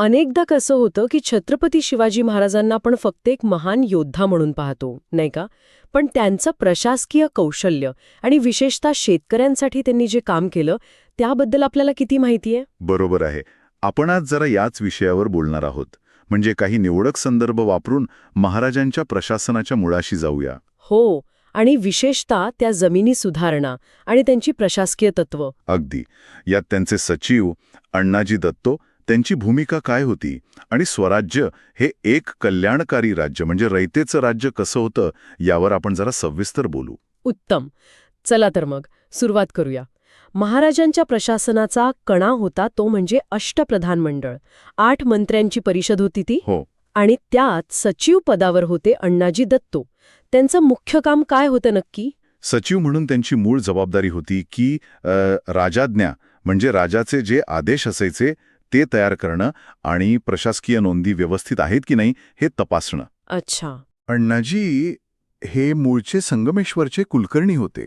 अनेकदा कसं होतं की छत्रपती शिवाजी महाराजांना आपण फक्त एक महान योद्धा म्हणून पाहतो नाही का? पण त्यांचं प्रशासकीय कौशल्य आणि विशेषतः शेतकऱ्यांसाठी त्यांनी जे काम केलं त्याबद्दल आपल्याला किती माहिती आहे? बरोबर आहे. आपण आज जरा याच विषयावर बोलणार आहोत. म्हणजे काही निवडक संदर्भ वापरून महाराजांच्या प्रशासनाच्या मुळाशी जाऊया. हो आणि विशेषतः त्या जमिनी सुधारणा आणि त्यांची प्रशासकीय तत्व. अगदी. यात त्यांचे सचिव अण्णाजी दत्तो त्यांची भूमिका काय होती? आणि स्वराज्य हे एक कल्याणकारी राज्य म्हणजे रयतेचं राज्य कसं होतं यावर आपण जरा सविस्तर बोलू. उत्तम. चला तर मग सुरुवात करूया. महाराजांच्या प्रशासनाचा कणा होता तो म्हणजे अष्टप्रधान मंडळ आठ मंत्र्यांची परिषद होती ती हो. आणि त्यात सचिव पदावर होते अण्णाजी दत्तो. त्यांचं मुख्य काम काय होतं नक्की? सचिव म्हणून त्यांची मूळ जबाबदारी होती की अ, राजाज्ञा म्हणजे राजाचे जे आदेश असायचे ते तयार करणं आणि प्रशासकीय नोंदी व्यवस्थित आहेत की नाही हे तपासणं. अच्छा. अण्णाजी हे मूळचे संगमेश्वरचे कुलकर्णी होते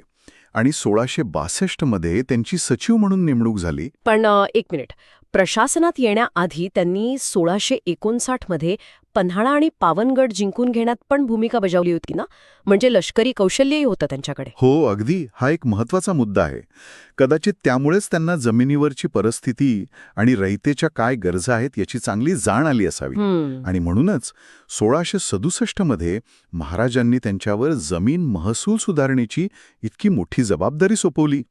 आणि सोळाशे बासष्टमध्ये त्यांची सचिव म्हणून नेमणूक झाली. पण एक मिनिट. प्रशासनात येण्याआधी त्यांनी सोळाशे एकोणसाठमध्ये पन्हाळा आणि पावनगड जिंकून घेण्यात पण भूमिका बजावली होती ना? म्हणजे लष्करी कौशल्यही होतं त्यांच्याकडे. हो अगदी. हा एक महत्त्वाचा मुद्दा आहे. कदाचित त्यामुळेच त्यांना जमिनीवरची परिस्थिती आणि रयतेच्या काय गरजा आहेत याची चांगली जाण आली असावी. आणि म्हणूनच सोळाशे सदुसष्टमध्ये महाराजांनी त्यांच्यावर जमीन महसूल सुधारणेची इतकी मोठी जबाबदारी सोपवली.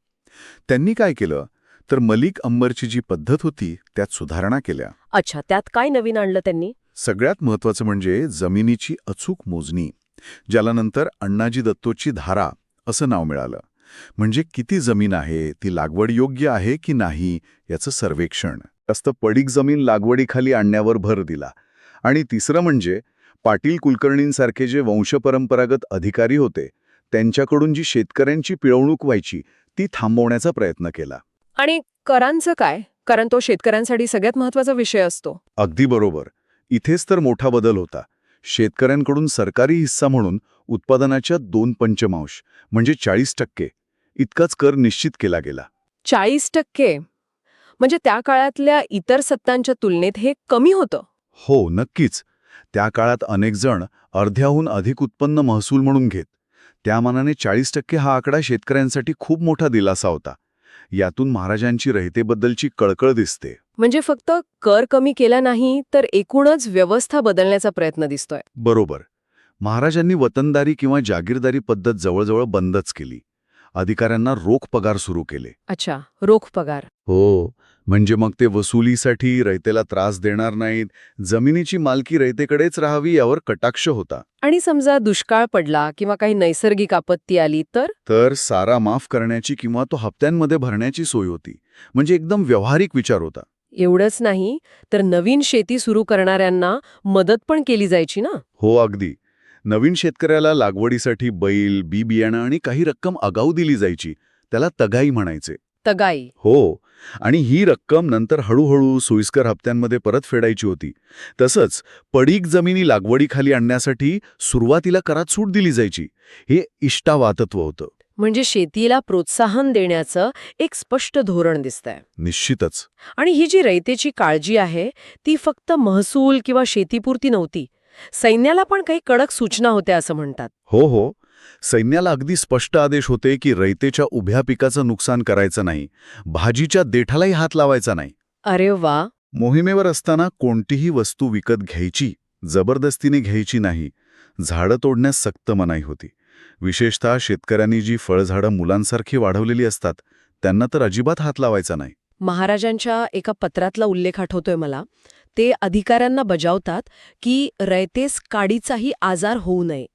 त्यांनी काय केलं? तर मलिक अंबरची जी पद्धत होती त्यात सुधारणा केल्या. अच्छा त्यात काय नवीन आणलं त्यांनी? सगळ्यात महत्वाचं म्हणजे जमिनीची अचूक मोजणी ज्याला नंतर अण्णाजी दत्तोची धारा असं नाव मिळालं. म्हणजे किती जमीन आहे ती लागवड योग्य आहे की नाही याचं सर्वेक्षण. जास्त पडीक जमीन लागवडीखाली आणण्यावर भर दिला. आणि तिसरं म्हणजे पाटील कुलकर्णींसारखे जे वंशपरंपरागत अधिकारी होते त्यांच्याकडून जी शेतकऱ्यांची पिळवणूक व्हायची ती थांबवण्याचा प्रयत्न केला. आणि करांचं काय? कारण तो शेतकऱ्यांसाठी सगळ्यात महत्त्वाचा विषय असतो. अगदी बरोबर. इथेच तर मोठा बदल होता. शेतकऱ्यांकडून सरकारी हिस्सा म्हणून उत्पादनाच्या दोन पंचमांश म्हणजे चाळीस टक्के इतकाच कर निश्चित केला गेला. चाळीस टक्के? म्हणजे त्या काळातल्या इतर सत्तांच्या तुलनेत हे कमी होतं. हो नक्कीच. त्या काळात अनेक जण अर्ध्याहून अधिक उत्पन्न महसूल म्हणून घेत. त्या मानाने चाळीस टक्के हा आकडा शेतकऱ्यांसाठी खूप मोठा दिलासा होता. यातून महाराजांची रयतेबद्दलची कळकळ दिसते. म्हणजे फक्त कर कमी केला नाही तर एकूणच व्यवस्था बदलण्याचा प्रयत्न दिसतोय. बरोबर. महाराजांनी वतनदारी किंवा जागीरदारी पद्धत जवळजवळ बंदच केली. अधिकाऱ्यांना रोख पगार सुरू केले. अच्छा रोख पगार. हो म्हणजे मग ते वसुलीसाठी रयतेला त्रास देणार नाहीत जमिनीची मालकी रयतेकडेच राहावी यावर कटाक्ष होता. आणि समजा दुष्काळ पडला किंवा काही नैसर्गिक आपत्ती आली तर? तर सारा माफ करण्याची किंवा तो हप्त्यांमध्ये भरण्याची सोय होती. म्हणजे एकदम व्यावहारिक विचार होता. एवढंच नाही तर नवीन शेती सुरू करणाऱ्यांना मदत पण केली जायची ना? हो अगदी. नवीन शेतकऱ्याला लागवडीसाठी बैल बी बियाणं आणि काही रक्कम आगाऊ दिली जायची त्याला तगाई म्हणायचे. तगाई. हो आणि ही रक्कम नंतर हळूहळू सोयीस्कर हप्त्यांमध्ये परत फेडायची होती. तसंच पडीक जमिनी लागवडीखाली आणण्यासाठी सुरुवातीला करात सूट दिली जायची हे इष्टावातत्व होतं. म्हणजे शेतीला प्रोत्साहन देण्याचं एक स्पष्ट धोरण दिसतंय. निश्चितच. आणि ही जी रयतेची काळजी आहे ती फक्त महसूल किंवा शेतीपुरती नव्हती सैन्याला पण काही कडक सूचना होत्या असं म्हणतात. हो हो. सैन्याला अगदी स्पष्ट आदेश होते की रयतेच्या उभ्या पिकाचं नुकसान करायचं नाही. भाजीच्या देठालाही हात लावायचा नाही. अरे वा. मोहिमेवर असताना कोणतीही वस्तू विकत घ्यायची जबरदस्तीने घ्यायची नाही. झाडं तोडण्यास सक्त मनाई होती. विशेषतः शेतकऱ्यांनी जी फळझाडं मुलांसारखी वाढवलेली असतात त्यांना तर अजिबात हात लावायचा नाही. महाराजांच्या एका पत्रातला उल्लेख आठवतोय मला. ते अधिकाऱ्यांना बजावतात की रयतेस काडीचाही आजार होऊ नये.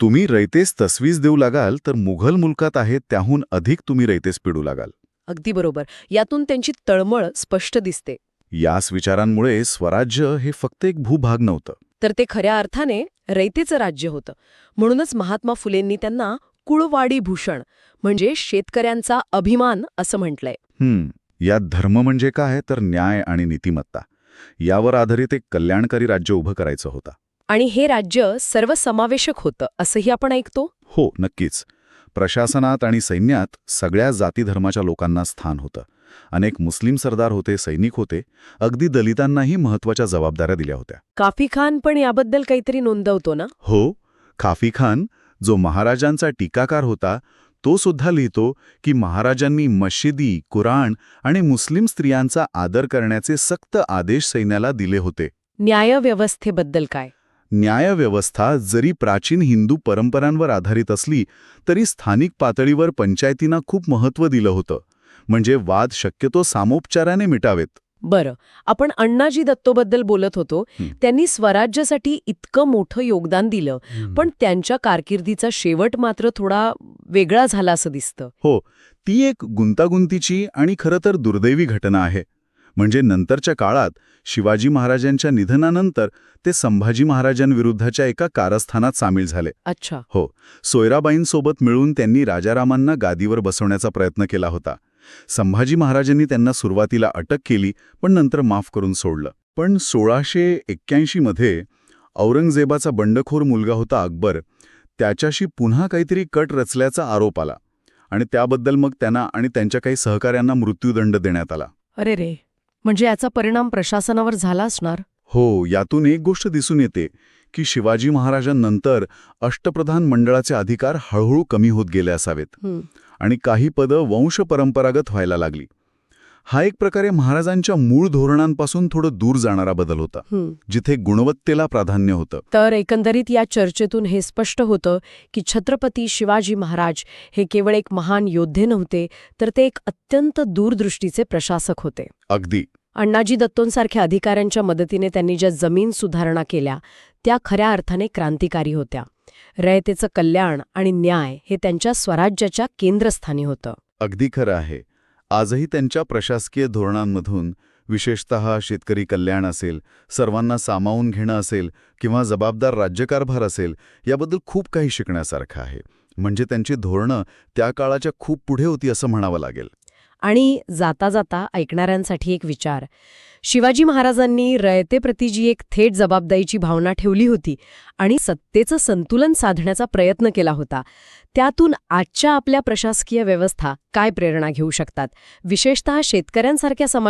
तुम्ही रयतेस तसवीज देऊ लागाल तर मुघल मुलकात आहेत त्याहून अधिक तुम्ही रयतेस पिडू लागाल. अगदी बरोबर. यातून त्यांची तळमळ स्पष्ट दिसते. याच विचारांमुळे स्वराज्य हे फक्त एक भूभाग नव्हतं. तर ते खऱ्या अर्थाने रयतेचं राज्य होतं. म्हणूनच महात्मा फुलेंनी त्यांना कुळवाडी भूषण म्हणजे शेतकऱ्यांचा अभिमान असं म्हटलंय. यात धर्म म्हणजे काय? तर न्याय आणि नीतिमत्ता. यावर आधारित एक कल्याणकारी राज्य उभं करायचं होतं. आणि हे राज्य सर्वसमावेशक होतं असंही आपण ऐकतो? हो नक्कीच. प्रशासनात आणि सैन्यात सगळ्या जातीधर्माच्या लोकांना स्थान होतं. अनेक मुस्लिम सरदार होते सैनिक होते अगदी दलितांनाही महत्त्वाच्या जबाबदाऱ्या दिल्या होत्या. काफी खान पण याबद्दल काहीतरी नोंदवतो ना? हो खाफी खान जो महाराजांचा टीकाकार होता तो सुद्धा लिहितो की महाराजांनी मशिदी कुराण आणि मुस्लिम स्त्रियांचा आदर करण्याचे सक्त आदेश सैन्याला दिले होते. न्यायव्यवस्थेबद्दल काय? न्यायव्यवस्था जरी प्राचीन हिंदू परंपरांवर आधारित असली तरी स्थानिक पातळीवर पंचायतींना खूप महत्त्व दिलं होतं. म्हणजे वाद शक्यतो सामोपचाराने मिटावेत. बरं आपण अण्णाजी दत्तोबद्दल बोलत होतो. त्यांनी स्वराज्यासाठी इतकं मोठं योगदान दिलं. पण त्यांच्या कारकिर्दीचा शेवट मात्र थोडा वेगळा झाला असं दिसतं. हो ती एक गुंतागुंतीची आणि खरं तर दुर्दैवी घटना आहे. म्हणजे नंतरच्या काळात शिवाजी महाराजांच्या निधनानंतर ते संभाजी महाराजांविरुद्धच्या एका कारस्थानात सामील झाले. अच्छा. हो सोयराबाईंसोबत मिळून त्यांनी राजारामांना गादीवर बसवण्याचा प्रयत्न केला होता. संभाजी महाराजांनी त्यांना सुरुवातीला अटक केली पण नंतर माफ करून सोडलं. पण सोळाशे एक्क्याऐंशीमध्ये औरंगजेबाचा बंडखोर मुलगा होता अकबर त्याच्याशी पुन्हा काहीतरी कट रचल्याचा आरोप आला आणि त्याबद्दल मग त्यांना आणि त्यांच्या काही सहकाऱ्यांना मृत्यूदंड देण्यात आला. अरे रे म्हणजे याचा परिणाम प्रशासनावर झाला असणार? हो यातून एक गोष्ट दिसून येते की शिवाजी महाराजांनंतर अष्टप्रधान मंडळाचे अधिकार हळूहळू कमी होत गेले असावेत. आणि काही पदं वंश परंपरागत व्हायला लागली. हा एक प्रकारे महाराजांच्या मूळ धोरणांपासून थोडं दूर जाणारा बदल होता. जिथे गुणवत्तेला प्राधान्य होतं. तर एकंदरीत या चर्चेतून हे स्पष्ट होतं की छत्रपती शिवाजी महाराज हे केवळ एक महान योद्धे नव्हते तर ते एक अत्यंत दूरदृष्टीचे प्रशासक होते. अगदी. अण्णाजी दत्तोंसारख्या अधिकाऱ्यांच्या मदतीने त्यांनी ज्या जमीन सुधारणा केल्या त्या खऱ्या अर्थाने क्रांतिकारी होत्या. रयतेचं कल्याण आणि न्याय हे त्यांच्या स्वराज्याच्या केंद्रस्थानी होतं. अगदी खरं आहे. आजही त्यांच्या प्रशासकीय धोरणांमधून विशेषत शेतकरी कल्याण असेल सर्वांना सामावून घेणं असेल किंवा जबाबदार राज्यकारभार असेल याबद्दल खूप काही शिकण्यासारखं आहे. म्हणजे त्यांची धोरणं त्या काळाच्या खूप पुढे होती असं म्हणावं लागेल. आणि जाता जाता ऐकणाऱ्यांसाठी एक विचार. शिवाजी महाराजांनी रयतेप्रती जी एक थेट जबाबदारीची भावना ठेवली होती आणि सत्तेचं संतुलन साधण्याचा प्रयत्न केला होता. त्यातून आजच्या आपल्या प्रशासकीय व्यवस्था काय प्रेरणा घेऊ शकतात? विशेषतः शेतकऱ्यांसारख्या समाज